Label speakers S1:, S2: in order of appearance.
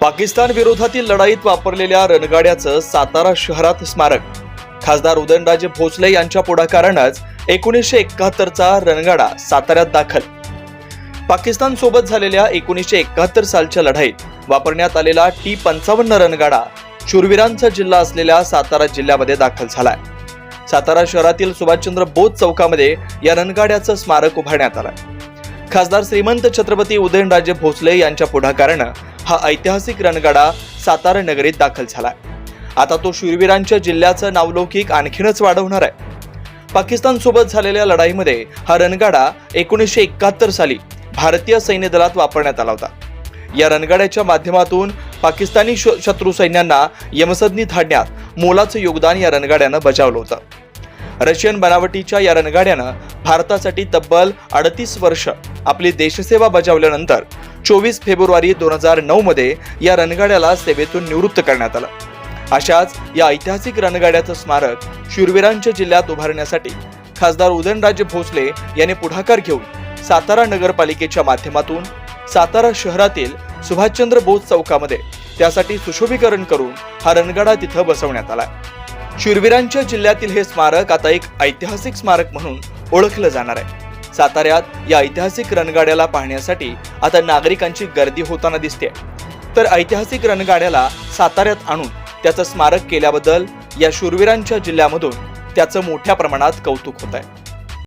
S1: पाकिस्तान विरोधातील लढाईत वापरलेल्या रणगाड्याचं सातारा शहरात स्मारक. खासदार उदयनराजे भोसले यांच्या पुढाकारानंच एकोणीसशे एकाहत्तरचा रणगाडा साताऱ्यात दाखल. पाकिस्तान सोबत झालेल्या एकोणीसशे एकाहत्तर सालच्या लढाईत वापरण्यात आलेला टी पंचावन्न रणगाडा शूरवीरांचा जिल्हा असलेल्या सातारा जिल्ह्यामध्ये दाखल झालाय. सातारा शहरातील सुभाषचंद्र बोध चौकामध्ये या रणगाड्याचं स्मारक उभारण्यात आलं खासदार श्रीमंत छत्रपती उदयनराजे भोसले यांच्या पुढाकारानं हा ऐतिहासिक रणगाडा सातारा नगरीत दाखल झालाय. आता तो शूरवीरांच्या जिल्ह्याचं नावलौकिक आणखीनच वाढवणार आहे. पाकिस्तान सोबत झालेल्या लढाईमध्ये हा रणगाडा एकोणीसशे एकाहत्तर साली भारतीय सैन्य दलात वापरण्यात आला होता. या रणगाड्याच्या माध्यमातून पाकिस्तानी श- शत्रू सैन्यांना यमसदनी धाडण्यात मोलाचं योगदान या रणगाड्यानं बजावलं होतं. रशियन बनावटीच्या या रणगाड्यानं भारतासाठी तब्बल अडतीस वर्ष आपली देशसेवा बजावल्यानंतर चोवीस फेब्रुवारी दोन हजार नऊ मध्ये या रणगाड्याला सेवेतून निवृत्त करण्यात आलं. अशाच या ऐतिहासिक रणगाड्याचं स्मारक शूरवीरांच्या जिल्ह्यात उभारण्यासाठी खासदार उदयनराजे भोसले यांनी पुढाकार घेऊन सातारा नगरपालिकेच्या माध्यमातून सातारा शहरातील सुभाषचंद्र बोस चौकामध्ये त्यासाठी सुशोभीकरण करून हा रणगाडा तिथं बसवण्यात आला शूरवीरांच्या जिल्ह्यातील हे स्मारक आता एक ऐतिहासिक स्मारक म्हणून ओळखलं जाणार आहे. साताऱ्यात या ऐतिहासिक रणगाड्याला पाहण्यासाठी आता नागरिकांची गर्दी होताना दिसते. तर ऐतिहासिक रणगाड्याला साताऱ्यात आणून त्याचं स्मारक केल्याबद्दल या शूरवीरांच्या जिल्ह्यामधून त्याचं मोठ्या प्रमाणात कौतुक होत आहे